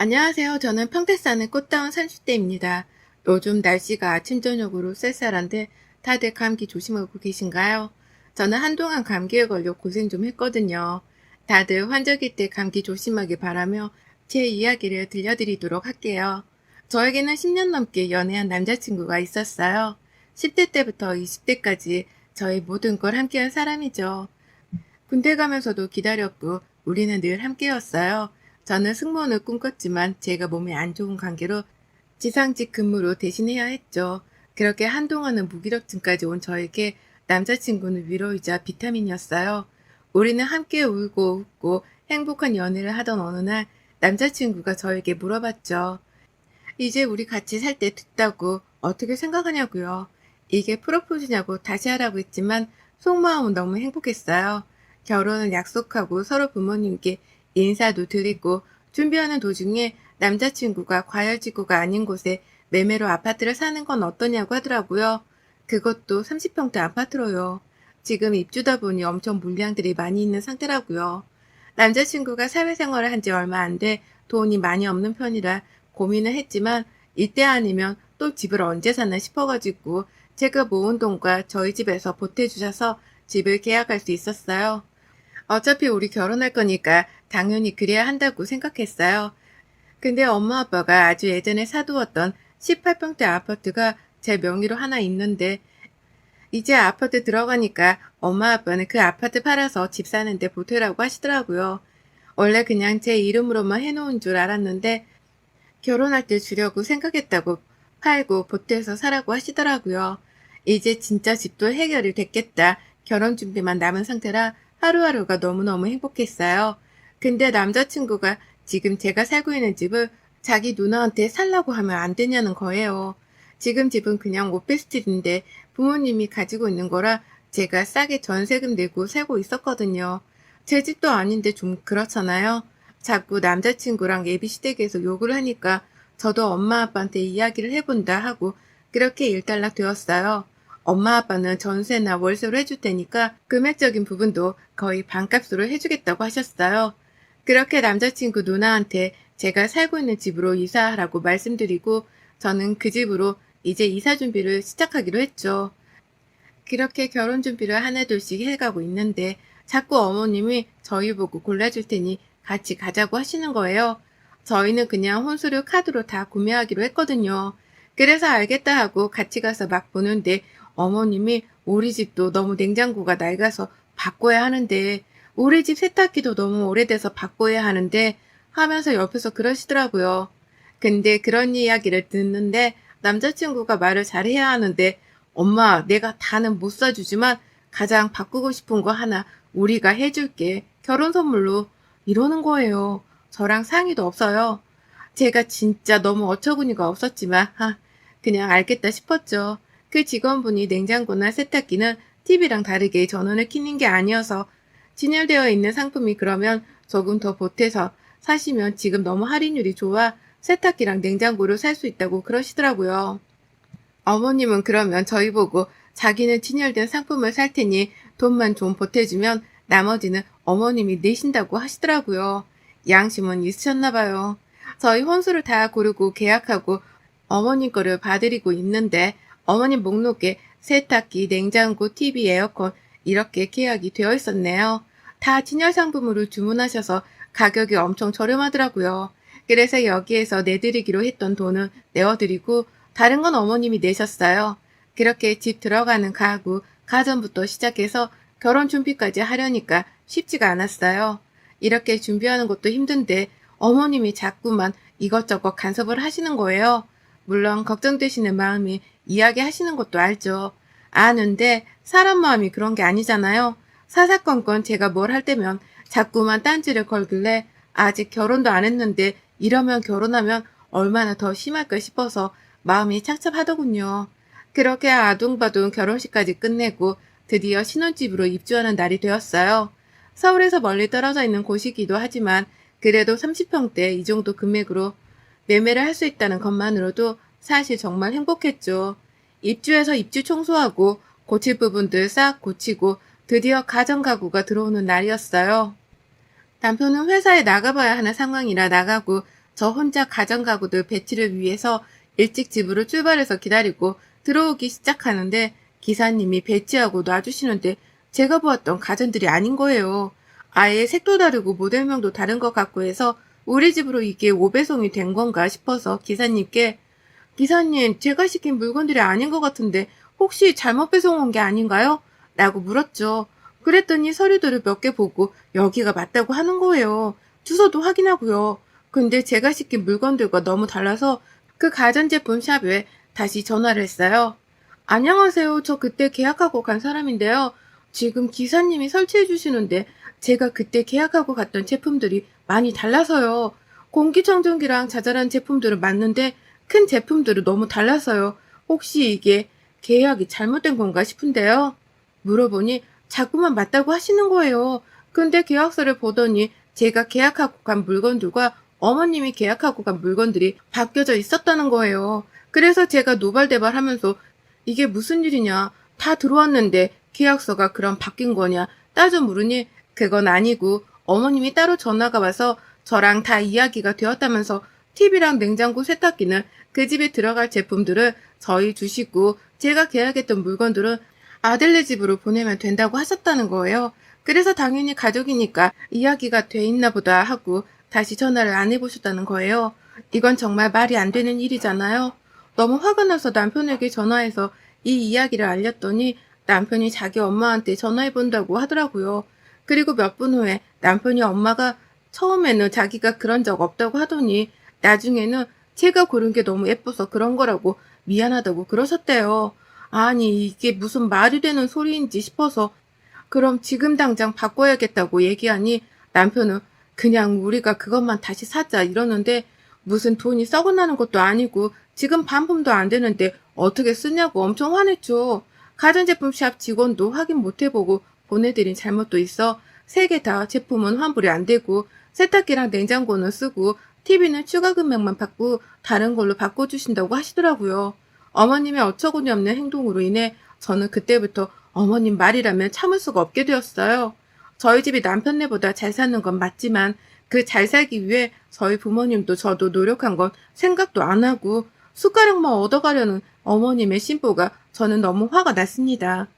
안녕하세요. 저는 평택 사는 꽃다운 30대입니다. 요즘 날씨가 아침 저녁으로 쌀쌀한데 다들 감기 조심하고 계신가요? 저는 한동안 감기에 걸려 고생 좀 했거든요. 다들 환절기 때 감기 조심하길 바라며 제 이야기를 들려드리도록 할게요. 저에게는 10년 넘게 연애한 남자친구가 있었어요. 10대 때부터 20대까지 저의 모든 걸 함께한 사람이죠. 군대 가면서도 기다렸고 우리는 늘 함께였어요. 저는 승무원을 꿈꿨지만 제가 몸에 안 좋은 관계로 지상직 근무로 대신해야 했죠. 그렇게 한동안은 무기력증까지 온 저에게 남자친구는 위로이자 비타민이었어요. 우리는 함께 울고 웃고 행복한 연애를 하던 어느 날 남자친구가 저에게 물어봤죠. 이제 우리 같이 살때 됐다고 어떻게 생각하냐고요. 이게 프로포즈냐고 다시 하라고 했지만 속마음은 너무 행복했어요. 결혼을 약속하고 서로 부모님께 인사도 드리고 준비하는 도중에 남자친구가 과열지구가 아닌 곳에 매매로 아파트를 사는 건 어떠냐고 하더라고요. 그것도 30평대 아파트로요. 지금 입주다 보니 엄청 물량들이 많이 있는 상태라고요. 남자친구가 사회생활을 한 지 얼마 안 돼 돈이 많이 없는 편이라 고민을 했지만 이때 아니면 또 집을 언제 사나 싶어가지고 제가 모은 돈과 저희 집에서 보태주셔서 집을 계약할 수 있었어요. 어차피 우리 결혼할 거니까 당연히 그래야 한다고 생각했어요. 근데 엄마 아빠가 아주 예전에 사두었던 18평대 아파트가 제 명의로 하나 있는데 이제 아파트 들어가니까 엄마 아빠는 그 아파트 팔아서 집 사는데 보태라고 하시더라고요. 원래 그냥 제 이름으로만 해놓은 줄 알았는데 결혼할 때 주려고 생각했다고 팔고 보태서 사라고 하시더라고요. 이제 진짜 집도 해결이 됐겠다. 결혼 준비만 남은 상태라 하루하루가 너무너무 행복했어요. 근데 남자친구가 지금 제가 살고 있는 집을 자기 누나한테 살라고 하면 안 되냐는 거예요. 지금 집은 그냥 오피스텔인데 부모님이 가지고 있는 거라 제가 싸게 전세금 내고 살고 있었거든요. 제 집도 아닌데 좀 그렇잖아요. 자꾸 남자친구랑 예비시댁에서 욕을 하니까 저도 엄마 아빠한테 이야기를 해본다 하고 그렇게 일단락 되었어요. 엄마 아빠는 전세나 월세로 해줄 테니까 금액적인 부분도 거의 반값으로 해주겠다고 하셨어요. 그렇게 남자친구 누나한테 제가 살고 있는 집으로 이사하라고 말씀드리고 저는 그 집으로 이제 이사 준비를 시작하기로 했죠. 그렇게 결혼 준비를 하나둘씩 해가고 있는데 자꾸 어머님이 저희 보고 골라줄 테니 같이 가자고 하시는 거예요. 저희는 그냥 혼수를 카드로 다 구매하기로 했거든요. 그래서 알겠다 하고 같이 가서 막 보는데 어머님이 우리 집도 너무 냉장고가 낡아서 바꿔야 하는데 우리 집 세탁기도 너무 오래돼서 바꿔야 하는데 하면서 옆에서 그러시더라고요. 근데 그런 이야기를 듣는데 남자친구가 말을 잘해야 하는데 엄마 내가 다는 못 사주지만 가장 바꾸고 싶은 거 하나 우리가 해줄게. 결혼 선물로 이러는 거예요. 저랑 상의도 없어요. 제가 진짜 너무 어처구니가 없었지만 하, 그냥 알겠다 싶었죠. 그 직원분이 냉장고나 세탁기는 TV랑 다르게 전원을 켜는 게 아니어서 진열되어 있는 상품이 그러면 조금 더 보태서 사시면 지금 너무 할인율이 좋아 세탁기랑 냉장고를 살 수 있다고 그러시더라고요. 어머님은 그러면 저희 보고 자기는 진열된 상품을 살 테니 돈만 좀 보태주면 나머지는 어머님이 내신다고 하시더라고요. 양심은 있으셨나 봐요. 저희 혼수를 다 고르고 계약하고 어머님 거를 봐드리고 있는데 어머님 목록에 세탁기, 냉장고, TV, 에어컨 이렇게 계약이 되어 있었네요. 다 진열 상품으로 주문하셔서 가격이 엄청 저렴하더라고요. 그래서 여기에서 내드리기로 했던 돈은 내어드리고 다른 건 어머님이 내셨어요. 그렇게 집 들어가는 가구, 가전부터 시작해서 결혼 준비까지 하려니까 쉽지가 않았어요. 이렇게 준비하는 것도 힘든데 어머님이 자꾸만 이것저것 간섭을 하시는 거예요. 물론 걱정되시는 마음이 이야기하시는 것도 알죠. 아는데 사람 마음이 그런 게 아니잖아요. 사사건건 제가 뭘 할 때면 자꾸만 딴지를 걸길래 아직 결혼도 안 했는데 이러면 결혼하면 얼마나 더 심할까 싶어서 마음이 착잡하더군요. 그렇게 아둥바둥 결혼식까지 끝내고 드디어 신혼집으로 입주하는 날이 되었어요. 서울에서 멀리 떨어져 있는 곳이기도 하지만 그래도 30평대 이 정도 금액으로 매매를 할 수 있다는 것만으로도 사실 정말 행복했죠. 입주해서 입주 청소하고 고칠 부분들 싹 고치고 드디어 가정 가구가 들어오는 날이었어요. 남편은 회사에 나가봐야 하는 상황이라 나가고 저 혼자 가정가구들 배치를 위해서 일찍 집으로 출발해서 기다리고 들어오기 시작하는데 기사님이 배치하고 놔주시는데 제가 보았던 가전들이 아닌 거예요. 아예 색도 다르고 모델명도 다른 것 같고 해서 우리 집으로 이게 오배송이 된 건가 싶어서 기사님께 기사님 제가 시킨 물건들이 아닌 것 같은데 혹시 잘못 배송 온 게 아닌가요? 라고 물었죠. 그랬더니 서류들을 몇 개 보고 여기가 맞다고 하는 거예요. 주소도 확인하고요. 근데 제가 시킨 물건들과 너무 달라서 그 가전제품 샵에 다시 전화를 했어요. 안녕하세요. 저 그때 계약하고 간 사람인데요. 지금 기사님이 설치해 주시는데 제가 그때 계약하고 갔던 제품들이 많이 달라서요. 공기청정기랑 자잘한 제품들은 맞는데 큰 제품들은 너무 달라서요. 혹시 이게 계약이 잘못된 건가 싶은데요. 물어보니 자꾸만 맞다고 하시는 거예요. 근데 계약서를 보더니 제가 계약하고 간 물건들과 어머님이 계약하고 간 물건들이 바뀌어져 있었다는 거예요. 그래서 제가 노발대발 하면서 이게 무슨 일이냐. 다 들어왔는데 계약서가 그럼 바뀐 거냐. 따져 물으니 그건 아니고 어머님이 따로 전화가 와서 저랑 다 이야기가 되었다면서 TV랑 냉장고 세탁기는 그 집에 들어갈 제품들을 저희 주시고 제가 계약했던 물건들은 아들네 집으로 보내면 된다고 하셨다는 거예요. 그래서 당연히 가족이니까 이야기가 돼 있나 보다 하고 다시 전화를 안 해보셨다는 거예요. 이건 정말 말이 안 되는 일이잖아요. 너무 화가 나서 남편에게 전화해서 이 이야기를 알렸더니 남편이 자기 엄마한테 전화해본다고 하더라고요. 그리고 몇 분 후에 남편이 엄마가 처음에는 자기가 그런 적 없다고 하더니 나중에는 제가 고른 게 너무 예뻐서 그런 거라고 미안하다고 그러셨대요. 아니, 이게 무슨 말이 되는 소리인지 싶어서 그럼 지금 당장 바꿔야겠다고 얘기하니 남편은 그냥 우리가 그것만 다시 사자 이러는데 무슨 돈이 썩어 나는 것도 아니고 지금 반품도 안 되는데 어떻게 쓰냐고 엄청 화냈죠. 가전제품 샵 직원도 확인 못 해보고 보내드린 잘못도 있어 세 개 다 제품은 환불이 안 되고 세탁기랑 냉장고는 쓰고 TV는 추가 금액만 받고 다른 걸로 바꿔주신다고 하시더라고요. 어머님의 어처구니 없는 행동으로 인해 저는 그때부터 어머님 말이라면 참을 수가 없게 되었어요. 저희 집이 남편네보다 잘 사는 건 맞지만 그 잘 살기 위해 저희 부모님도 저도 노력한 건 생각도 안 하고 숟가락만 얻어가려는 어머님의 심보가 저는 너무 화가 났습니다.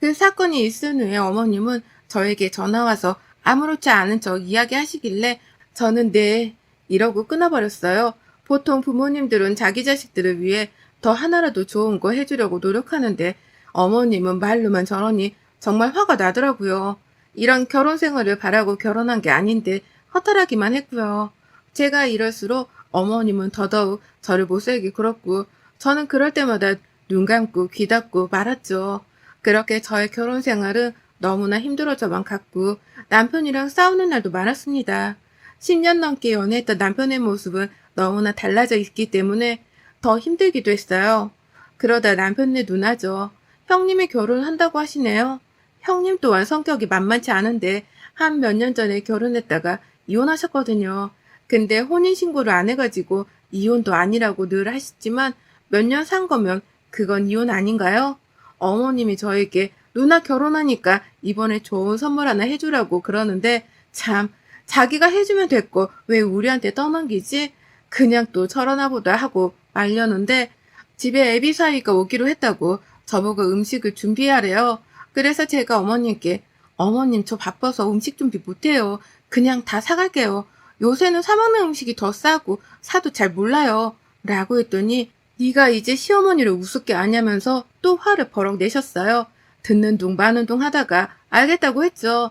그 사건이 있은 후에 어머님은 저에게 전화와서 아무렇지 않은 척 이야기하시길래 저는 네 이러고 끊어버렸어요. 보통 부모님들은 자기 자식들을 위해 더 하나라도 좋은 거 해주려고 노력하는데 어머님은 말로만 저러니 정말 화가 나더라고요. 이런 결혼 생활을 바라고 결혼한 게 아닌데 허탈하기만 했고요. 제가 이럴수록 어머님은 더더욱 저를 못살게 굴었고 저는 그럴 때마다 눈 감고 귀 닫고 말았죠. 그렇게 저의 결혼 생활은 너무나 힘들어져만 갔고 남편이랑 싸우는 날도 많았습니다. 10년 넘게 연애했던 남편의 모습은 너무나 달라져 있기 때문에 더 힘들기도 했어요. 그러다 남편네 누나죠. 형님이 결혼한다고 하시네요. 형님 또한 성격이 만만치 않은데 한 몇 년 전에 결혼했다가 이혼하셨거든요. 근데 혼인신고를 안 해가지고 이혼도 아니라고 늘 하시지만 몇 년 산 거면 그건 이혼 아닌가요? 어머님이 저에게 누나 결혼하니까 이번에 좋은 선물 하나 해주라고 그러는데 참 자기가 해주면 됐고 왜 우리한테 떠넘기지? 그냥 또 저러나 보다 하고 말려는데 집에 애비 사이가 오기로 했다고 저보고 음식을 준비하래요. 그래서 제가 어머님께 어머님 저 바빠서 음식 준비 못해요. 그냥 다 사갈게요. 요새는 사먹는 음식이 더 싸고 사도 잘 몰라요. 라고 했더니 네가 이제 시어머니를 우습게 아냐면서 또 화를 버럭 내셨어요. 듣는 둥 마는 둥 하다가 알겠다고 했죠.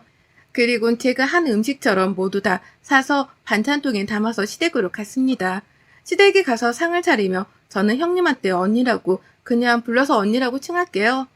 그리고 제가 한 음식처럼 모두 다 사서 반찬통에 담아서 시댁으로 갔습니다. 시댁에 가서 상을 차리며 저는 형님한테 언니라고 그냥 불러서 언니라고 칭할게요.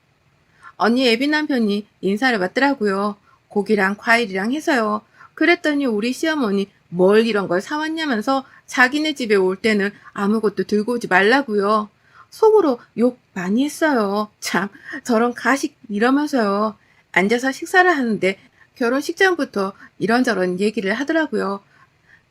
언니 애비 남편이 인사를 받더라고요. 고기랑 과일이랑 해서요. 그랬더니 우리 시어머니 뭘 이런 걸 사왔냐면서 자기네 집에 올 때는 아무것도 들고 오지 말라고요. 속으로 욕 많이 했어요. 참 저런 가식 이러면서요. 앉아서 식사를 하는데 결혼식장부터 이런저런 얘기를 하더라고요.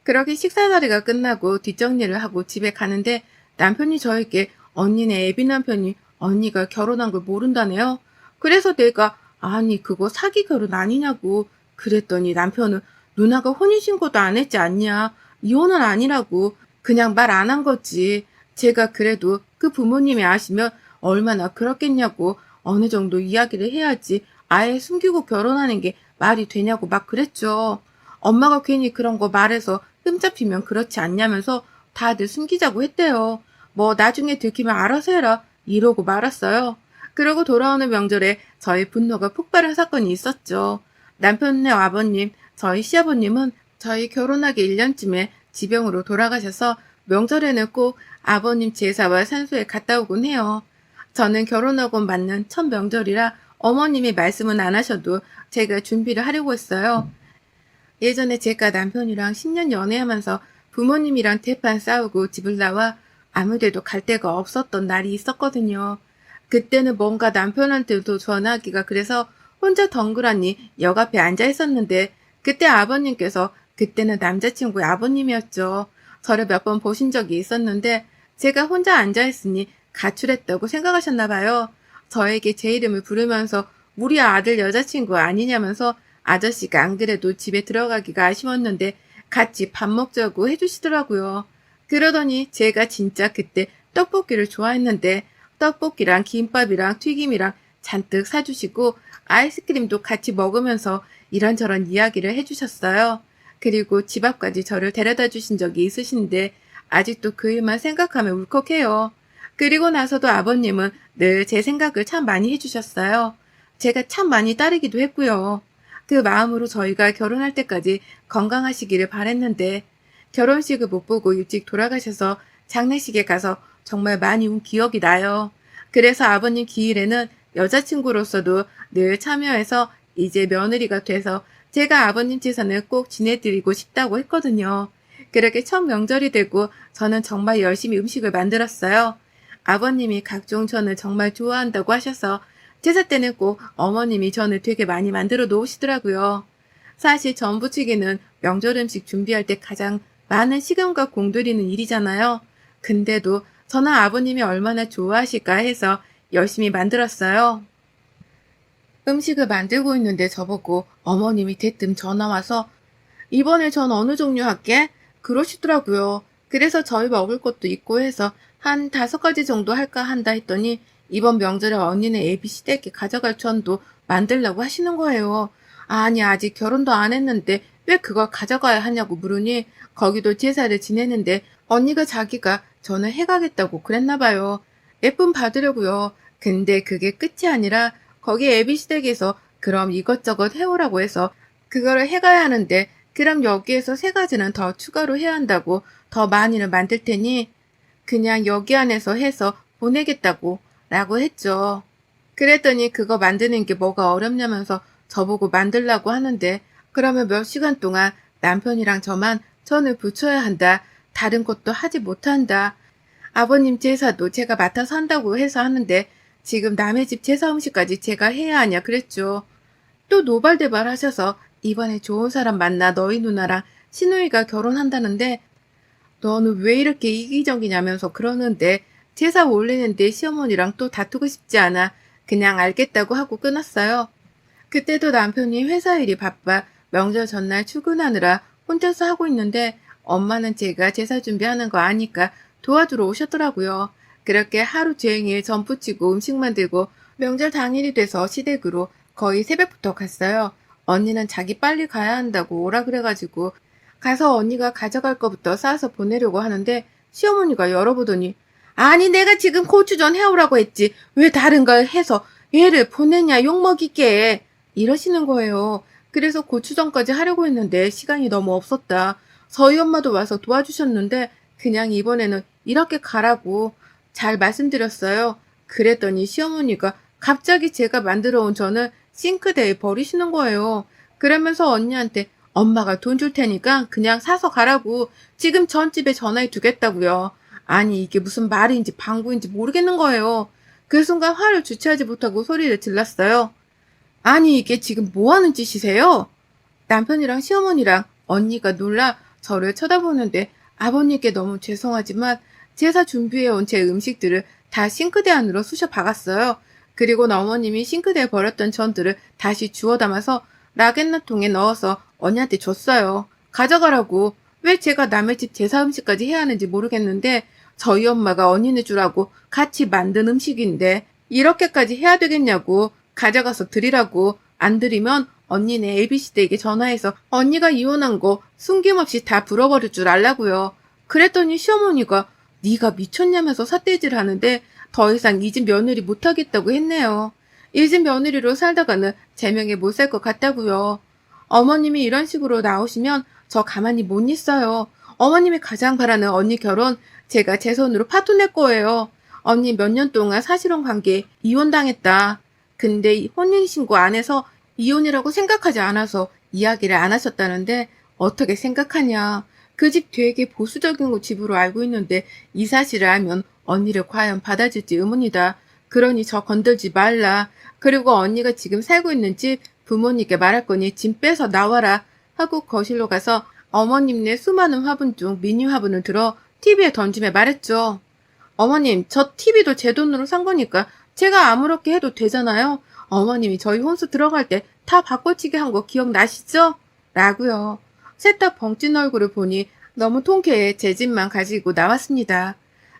그렇게 식사 자리가 끝나고 뒷정리를 하고 집에 가는데 남편이 저에게 언니네 애비 남편이 언니가 결혼한 걸 모른다네요. 그래서 내가 아니 그거 사기 결혼 아니냐고 그랬더니 남편은 누나가 혼인신고도 안 했지 않냐 이혼은 아니라고 그냥 말 안 한 거지. 제가 그래도 그 부모님이 아시면 얼마나 그렇겠냐고 어느 정도 이야기를 해야지 아예 숨기고 결혼하는 게 말이 되냐고 막 그랬죠. 엄마가 괜히 그런 거 말해서 흠잡히면 그렇지 않냐면서 다들 숨기자고 했대요. 뭐 나중에 들키면 알아서 해라 이러고 말았어요. 그러고 돌아오는 명절에 저희 분노가 폭발한 사건이 있었죠. 남편네 아버님, 저희 시아버님은 저희 결혼하기 1년쯤에 지병으로 돌아가셔서 명절에는 꼭 아버님 제사와 산소에 갔다 오곤 해요. 저는 결혼하고 맞는 첫 명절이라 어머님이 말씀은 안 하셔도 제가 준비를 하려고 했어요. 예전에 제가 남편이랑 10년 연애하면서 부모님이랑 대판 싸우고 집을 나와 아무데도 갈 데가 없었던 날이 있었거든요. 그때는 뭔가 남편한테도 전화하기가 그래서 혼자 덩그러니 역 앞에 앉아 있었는데 그때 아버님께서 그때는 남자친구의 아버님이었죠. 저를 몇 번 보신 적이 있었는데 제가 혼자 앉아 있으니 가출했다고 생각하셨나 봐요. 저에게 제 이름을 부르면서 우리 아들 여자친구 아니냐면서 아저씨가 안 그래도 집에 들어가기가 아쉬웠는데 같이 밥 먹자고 해주시더라고요. 그러더니 제가 진짜 그때 떡볶이를 좋아했는데 떡볶이랑 김밥이랑 튀김이랑 잔뜩 사주시고 아이스크림도 같이 먹으면서 이런저런 이야기를 해주셨어요. 그리고 집 앞까지 저를 데려다 주신 적이 있으신데 아직도 그 일만 생각하면 울컥해요. 그리고 나서도 아버님은 늘 제 생각을 참 많이 해주셨어요. 제가 참 많이 따르기도 했고요. 그 마음으로 저희가 결혼할 때까지 건강하시기를 바랬는데 결혼식을 못 보고 일찍 돌아가셔서 장례식에 가서 정말 많이 운 기억이 나요. 그래서 아버님 기일에는 여자친구로서도 늘 참여해서 이제 며느리가 돼서 제가 아버님 재산을 꼭 지내드리고 싶다고 했거든요. 그렇게 첫 명절이 되고 저는 정말 열심히 음식을 만들었어요. 아버님이 각종 전을 정말 좋아한다고 하셔서 제사 때는 꼭 어머님이 전을 되게 많이 만들어 놓으시더라고요. 사실 전 부치기는 명절 음식 준비할 때 가장 많은 시간과 공들이는 일이잖아요. 근데도 저는 아버님이 얼마나 좋아하실까 해서 열심히 만들었어요. 음식을 만들고 있는데 저보고 어머님이 대뜸 전화 와서 이번에 전 어느 종류 할게? 그러시더라고요. 그래서 저희 먹을 것도 있고 해서 한 다섯 가지 정도 할까 한다 했더니 이번 명절에 언니네 애비 시댁에 가져갈 전도 만들라고 하시는 거예요. 아니 아직 결혼도 안 했는데 왜 그걸 가져가야 하냐고 물으니 거기도 제사를 지내는데 언니가 자기가 저는 해가겠다고 그랬나 봐요. 예쁨 받으려고요. 근데 그게 끝이 아니라 거기 애비 시댁에서 그럼 이것저것 해오라고 해서 그거를 해가야 하는데 그럼 여기에서 세 가지는 더 추가로 해야 한다고 더 많이는 만들 테니 그냥 여기 안에서 해서 보내겠다고 라고 했죠. 그랬더니 그거 만드는 게 뭐가 어렵냐면서 저보고 만들라고 하는데 그러면 몇 시간 동안 남편이랑 저만 전을 붙여야 한다. 다른 것도 하지 못한다. 아버님 제사도 제가 맡아서 한다고 해서 하는데 지금 남의 집 제사 음식까지 제가 해야 하냐 그랬죠. 또 노발대발 하셔서 이번에 좋은 사람 만나 너희 누나랑 신우이가 결혼한다는데 너는 왜 이렇게 이기적이냐면서 그러는데 제사 올리는데 시어머니랑 또 다투고 싶지 않아 그냥 알겠다고 하고 끊었어요. 그때도 남편이 회사 일이 바빠 명절 전날 출근하느라 혼자서 하고 있는데 엄마는 제가 제사 준비하는 거 아니까 도와주러 오셨더라고요. 그렇게 하루 종일 전 부치고 음식 만들고 명절 당일이 돼서 시댁으로 거의 새벽부터 갔어요. 언니는 자기 빨리 가야 한다고 오라 그래가지고 가서 언니가 가져갈 거부터 싸서 보내려고 하는데 시어머니가 열어보더니 아니 내가 지금 고추전 해오라고 했지 왜 다른 걸 해서 얘를 보내냐 욕먹이게 이러시는 거예요. 그래서 고추전까지 하려고 했는데 시간이 너무 없었다. 저희 엄마도 와서 도와주셨는데 그냥 이번에는 이렇게 가라고 잘 말씀드렸어요. 그랬더니 시어머니가 갑자기 제가 만들어 온 전을 싱크대에 버리시는 거예요. 그러면서 언니한테 엄마가 돈 줄 테니까 그냥 사서 가라고 지금 전집에 전화해 두겠다고요. 아니 이게 무슨 말인지 방구인지 모르겠는 거예요. 그 순간 화를 주체하지 못하고 소리를 질렀어요. 아니 이게 지금 뭐 하는 짓이세요? 남편이랑 시어머니랑 언니가 놀라 저를 쳐다보는데 아버님께 너무 죄송하지만 제사 준비해온 제 음식들을 다 싱크대 안으로 쑤셔 박았어요. 그리고 어머님이 싱크대에 버렸던 전들을 다시 주워 담아서 라겐나통에 넣어서 언니한테 줬어요. 가져가라고. 왜 제가 남의 집 제사 음식까지 해야 하는지 모르겠는데 저희 엄마가 언니네 주라고 같이 만든 음식인데 이렇게까지 해야 되겠냐고 가져가서 드리라고 안 드리면 언니네 ABC댁에 전화해서 언니가 이혼한 거 숨김없이 다 불어버릴 줄 알라고요. 그랬더니 시어머니가 네가 미쳤냐면서 삿대질 하는데 더 이상 이 집 며느리 못하겠다고 했네요. 이 집 며느리로 살다가는 제명에 못 살 것 같다고요. 어머님이 이런 식으로 나오시면 저 가만히 못 있어요. 어머님이 가장 바라는 언니 결혼 제가 제 손으로 파토 낼 거예요. 언니 몇 년 동안 사실혼 관계 이혼당했다. 근데 이 혼인신고 안 해서 이혼이라고 생각하지 않아서 이야기를 안 하셨다는데 어떻게 생각하냐. 그 집 되게 보수적인 집으로 알고 있는데 이 사실을 알면 언니를 과연 받아줄지 의문이다. 그러니 저 건들지 말라. 그리고 언니가 지금 살고 있는 집 부모님께 말할 거니 짐 빼서 나와라. 하고 거실로 가서 어머님네 수많은 화분 중 미니 화분을 들어 TV에 던지며 말했죠. 어머님, 저 TV도 제 돈으로 산 거니까 제가 아무렇게 해도 되잖아요. 어머님이 저희 혼수 들어갈 때 다 바꿔치기 한 거 기억나시죠? 라고요. 셋 다 벙찐 얼굴을 보니 너무 통쾌해 제 집만 가지고 나왔습니다.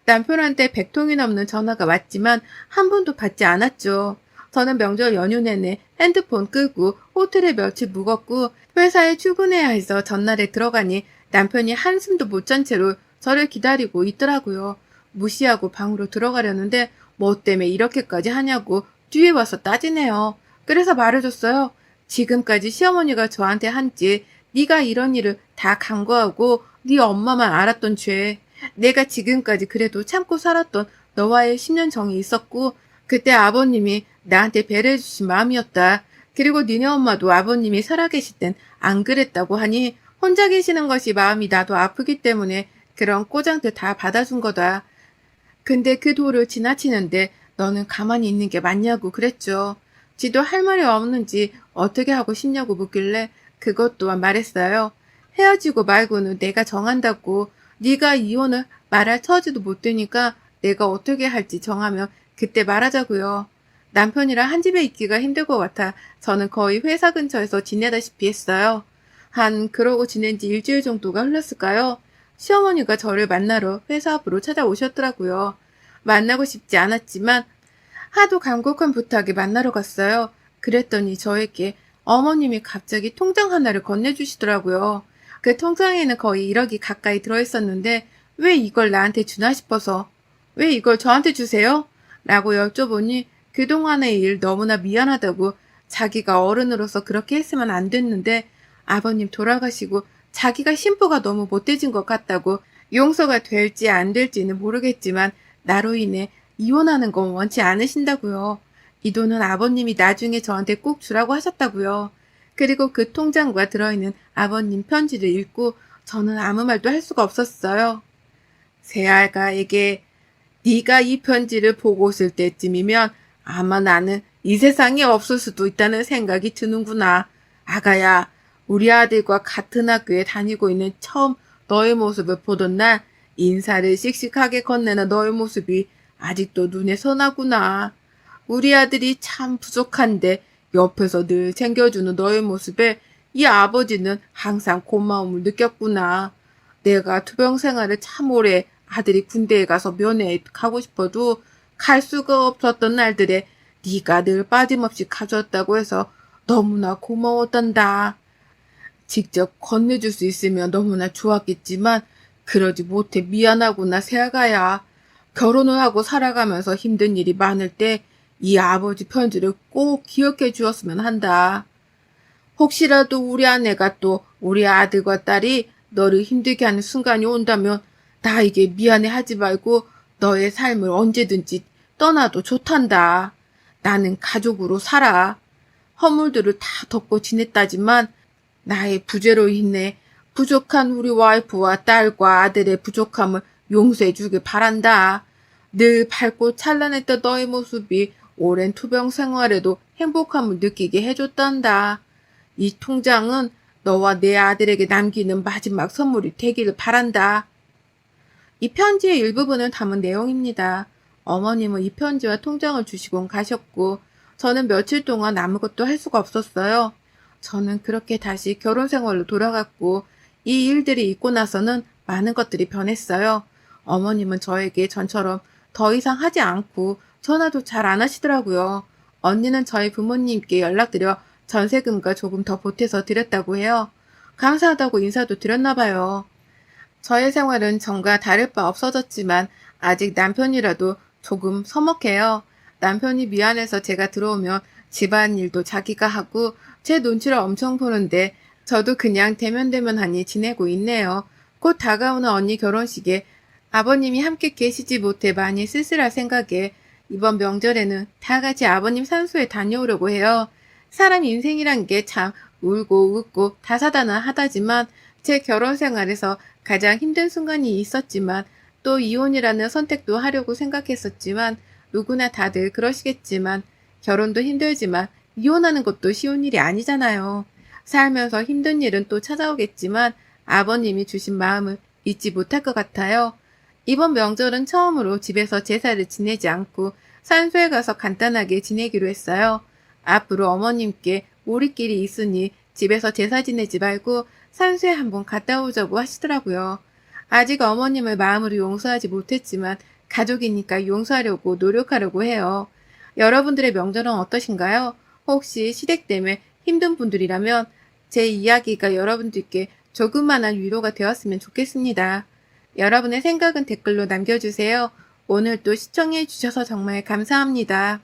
남편한테 100통이 넘는 전화가 왔지만 한 번도 받지 않았죠. 저는 명절 연휴 내내 핸드폰 끄고 호텔에 며칠 묵었고 회사에 출근해야 해서 전날에 들어가니 남편이 한숨도 못 잔 채로 저를 기다리고 있더라고요. 무시하고 방으로 들어가려는데 뭐 때문에 이렇게까지 하냐고 뒤에 와서 따지네요. 그래서 말해줬어요. 지금까지 시어머니가 저한테 한지 네가 이런 일을 다 간과하고 네 엄마만 알았던 죄. 내가 지금까지 그래도 참고 살았던 너와의 10년 정이 있었고 그때 아버님이 나한테 배려해 주신 마음이었다. 그리고 니네 엄마도 아버님이 살아계실 땐 안 그랬다고 하니 혼자 계시는 것이 마음이 나도 아프기 때문에 그런 꼬장들 다 받아준 거다. 근데 그 도를 지나치는데 너는 가만히 있는 게 맞냐고 그랬죠. 지도 할 말이 없는지 어떻게 하고 싶냐고 묻길래 그것 또한 말했어요. 헤어지고 말고는 내가 정한다고 네가 이혼을 말할 처지도 못 되니까 내가 어떻게 할지 정하면 그때 말하자고요. 남편이랑 한 집에 있기가 힘들 것 같아 저는 거의 회사 근처에서 지내다시피 했어요. 한 그러고 지낸 지 일주일 정도가 흘렀을까요? 시어머니가 저를 만나러 회사 앞으로 찾아오셨더라고요. 만나고 싶지 않았지만 하도 간곡한 부탁에 만나러 갔어요. 그랬더니 저에게 어머님이 갑자기 통장 하나를 건네주시더라고요. 그 통장에는 거의 1억이 가까이 들어있었는데 왜 이걸 나한테 주나 싶어서 왜 이걸 저한테 주세요? 라고 여쭤보니 그동안의 일 너무나 미안하다고 자기가 어른으로서 그렇게 했으면 안 됐는데 아버님 돌아가시고 자기가 심부가 너무 못돼진 것 같다고 용서가 될지 안 될지는 모르겠지만 나로 인해 이혼하는 건 원치 않으신다고요. 이 돈은 아버님이 나중에 저한테 꼭 주라고 하셨다고요. 그리고 그 통장과 들어있는 아버님 편지를 읽고 저는 아무 말도 할 수가 없었어요. 새알가에게 네가 이 편지를 보고 있을 때쯤이면 아마 나는 이 세상에 없을 수도 있다는 생각이 드는구나. 아가야, 우리 아들과 같은 학교에 다니고 있는 처음 너의 모습을 보던 날 인사를 씩씩하게 건네는 너의 모습이 아직도 눈에 선하구나. 우리 아들이 참 부족한데 옆에서 늘 챙겨주는 너의 모습에 이 아버지는 항상 고마움을 느꼈구나. 내가 투병 생활을 참 오래 아들이 군대에 가서 면회 가고 싶어도 갈 수가 없었던 날들에 네가 늘 빠짐없이 가져왔다고 해서 너무나 고마웠단다. 직접 건네줄 수 있으면 너무나 좋았겠지만 그러지 못해 미안하구나 새아가야. 결혼을 하고 살아가면서 힘든 일이 많을 때 이 아버지 편지를 꼭 기억해 주었으면 한다. 혹시라도 우리 아내가 또 우리 아들과 딸이 너를 힘들게 하는 순간이 온다면 나에게 미안해 하지 말고 너의 삶을 언제든지 떠나도 좋단다. 나는 가족으로 살아. 허물들을 다 덮고 지냈다지만 나의 부재로 인해 부족한 우리 와이프와 딸과 아들의 부족함을 용서해 주길 바란다. 늘 밝고 찬란했던 너의 모습이 오랜 투병 생활에도 행복함을 느끼게 해줬단다. 이 통장은 너와 내 아들에게 남기는 마지막 선물이 되기를 바란다. 이 편지의 일부분을 담은 내용입니다. 어머님은 이 편지와 통장을 주시곤 가셨고, 저는 며칠 동안 아무것도 할 수가 없었어요. 저는 그렇게 다시 결혼 생활로 돌아갔고, 이 일들이 있고 나서는 많은 것들이 변했어요. 어머님은 저에게 전처럼 더 이상 하지 않고 전화도 잘 안 하시더라고요. 언니는 저희 부모님께 연락드려 전세금과 조금 더 보태서 드렸다고 해요. 감사하다고 인사도 드렸나 봐요. 저의 생활은 전과 다를 바 없어졌지만 아직 남편이라도 조금 서먹해요. 남편이 미안해서 제가 들어오면 집안일도 자기가 하고 제 눈치를 엄청 보는데 저도 그냥 대면대면하니 지내고 있네요. 곧 다가오는 언니 결혼식에 아버님이 함께 계시지 못해 많이 쓸쓸할 생각에 이번 명절에는 다 같이 아버님 산소에 다녀오려고 해요. 사람 인생이란 게 참 울고 웃고 다사다난하다지만 제 결혼 생활에서 가장 힘든 순간이 있었지만 또 이혼이라는 선택도 하려고 생각했었지만 누구나 다들 그러시겠지만 결혼도 힘들지만 이혼하는 것도 쉬운 일이 아니잖아요. 살면서 힘든 일은 또 찾아오겠지만 아버님이 주신 마음을 잊지 못할 것 같아요. 이번 명절은 처음으로 집에서 제사를 지내지 않고 산소에 가서 간단하게 지내기로 했어요. 앞으로 어머님께 우리끼리 있으니 집에서 제사 지내지 말고 산소에 한번 갔다 오자고 하시더라고요. 아직 어머님을 마음으로 용서하지 못했지만 가족이니까 용서하려고 노력하려고 해요. 여러분들의 명절은 어떠신가요? 혹시 시댁 때문에 힘든 분들이라면 제 이야기가 여러분들께 조그만한 위로가 되었으면 좋겠습니다. 여러분의 생각은 댓글로 남겨주세요. 오늘도 시청해 주셔서 정말 감사합니다.